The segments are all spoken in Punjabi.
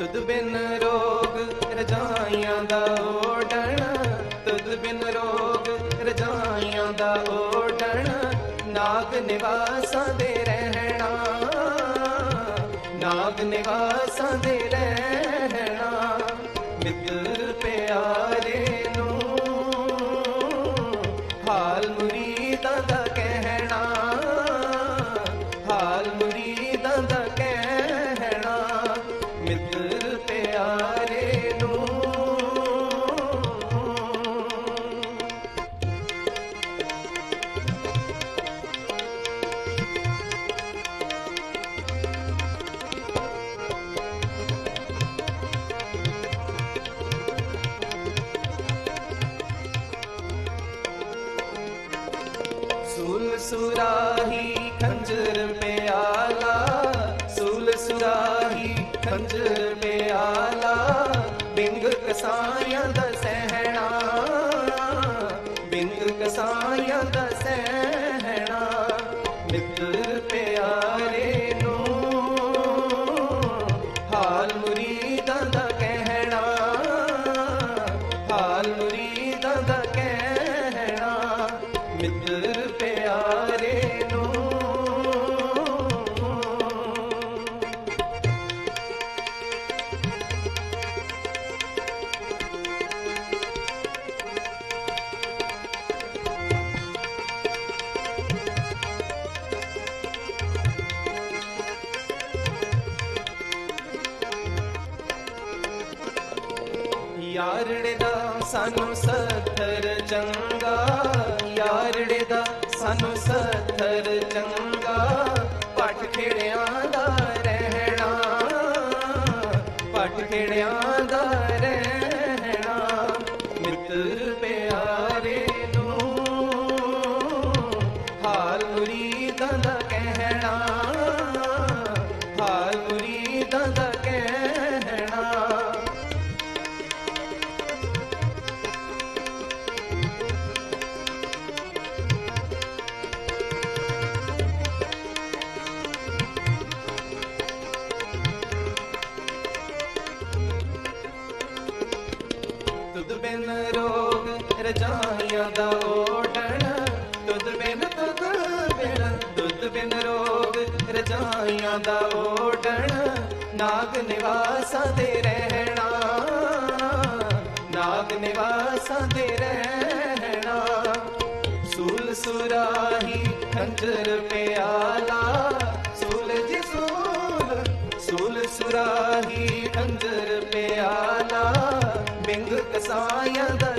ਤੁਧ ਬਿਨ ਰੋਗ ਰਜਾਈਆਂ ਦਾ ਓੜਣ ਤੁਧ ਬਿਨ ਰੋਗ ਰਜਾਈਆਂ ਦਾ ਓੜਣ ਨਾਗ ਨਿਵਾਸਾਂ ਦੇ ਰਹਿਣਾ, ਨਾਗ ਨਿਵਾਸਾਂ ਦੇ ਰਹਿਣਾ, ਮਿੱਤਰ ਪਿਆਰੇ ਪਿਆਰੇ ਨੂੰ। ਸੂਲ ਸੁਰਾਹੀ ਖੰਜਰ ਪਿਆਲਾ ਸੂਲ ਸੁਰਾਹੀ ਖੰਜਰ ਯਾਰੜੇ ਦਾ ਸਾਨੂੰ ਸੱਥਰ ਚੰਗਾ ਯਾਰੜੇ ਦਾ ਸਾਨੂੰ ਸੱਥਰ ਚੰਗਾ ਪਟ ਖੇੜਿਆਂ ਦਾ ਰਹਿਣਾ ਪਟ ਖੇੜਿਆਂ ਦਾ ਰਹਿਣਾ ਮਿੱਤਰ ਪਿਆਰੇ ਨੂੰ ਹਾਲ ਮੁਰੀਦਾਂ ਦਾ ਕਹਿਣਾ ਰਜਾਈਆਂ ਦਾ ਓੜਣ ਦੁੱਧ ਬਿਨ ਤੁਧ ਬਿਨ ਤੁਧ ਬਿਨ ਰੋਗ ਰਜਾਈਆਂ ਦਾ ਓੜਣ ਨਾਗ ਨਿਵਾਸਾਂ ਦੇ ਰਹਿਣਾ, ਨਾਗ ਨਿਵਾਸਾਂ ਦੇ ਰਹਿਣਾ। ਸੂਲ ਸੁਰਾਹੀ ਖੰਜਰ ਪਿਆਲਾ, ਸੂਲ ਜੀ ਸੂਲ ਸੂਲ ਸੁਰਾਹੀ ਖੰਜਰ ਪਿਆਲਾ। ਬਿੰਗ ਕਸਾਇਆ ਦਾ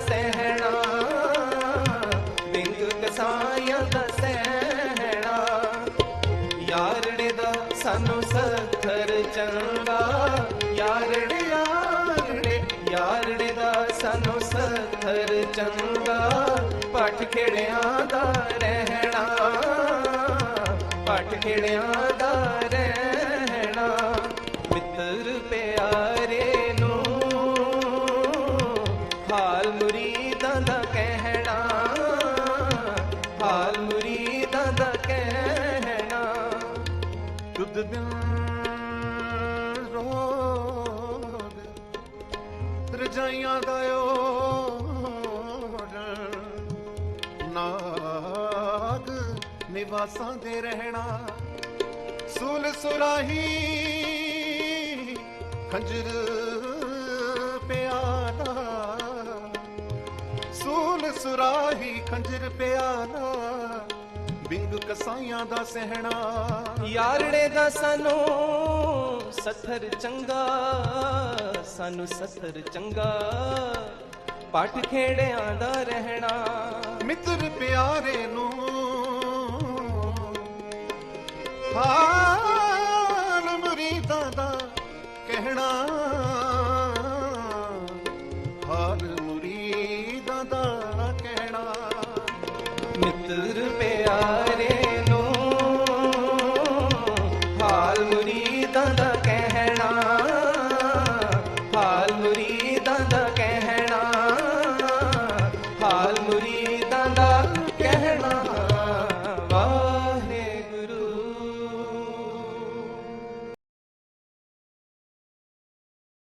ਸੱਥਰ ਚੰਗਾ ਯਾਰੜੇ ਯਾਰੜੇ ਯਾਰੜੇ ਦਾ ਸਾਨੂੰ ਸੱਥਰ ਚੰਗਾ ਪਟ ਖੇੜਿਆਂ ਦਾ ਰਹਿਣਾ ਪਟ ਖੇੜਿਆਂ ਦਾ ਰਹਿਣਾ, ਮਿੱਤਰ ਪਿਆਰੇ ਨੂੰ ਹਾਲ ਮੁਰੀਦਾਂ ਦਾ ਕਹਿਣਾ, ਹਾਲ ਮੁਰੀਦਾਂ ਦਾ ਕਹਿਣਾ। ਤੁਧ ਬਿਨ ਜਾਈਆਂ ਦਾ ਓੜ ਨਾਗ ਨਿਵਾਸਾਂ ਦੇ ਰਹਿਣਾ। ਸੂਲ ਸੁਰਾਹੀ ਖੰਜਰ ਪਿਆਲਾ। ਸੂਲ ਸੁਰਾਹੀ ਖੰਜਰ ਪਿਆਲਾ। ਬਿੰਗ ਕਸਾਈਆਂ ਦਾ ਸਹਿਣਾ। ਯਾਰੜੇ ਦਾ ਸਾਨੂੰ ਸਥਰ ਚੰਗਾ ਸਾਨੂੰ ਸਤਰ ਚੰਗਾ। ਪਾਠ ਖੇੜਿਆਂ ਦਾ ਰਹਿਣਾ। ਮਿੱਤਰ ਪਿਆਰੇ ਨੂੰ ਹਾਲ ਮੁਰੀਦਾਂ ਦਾ ਕਹਿਣਾ।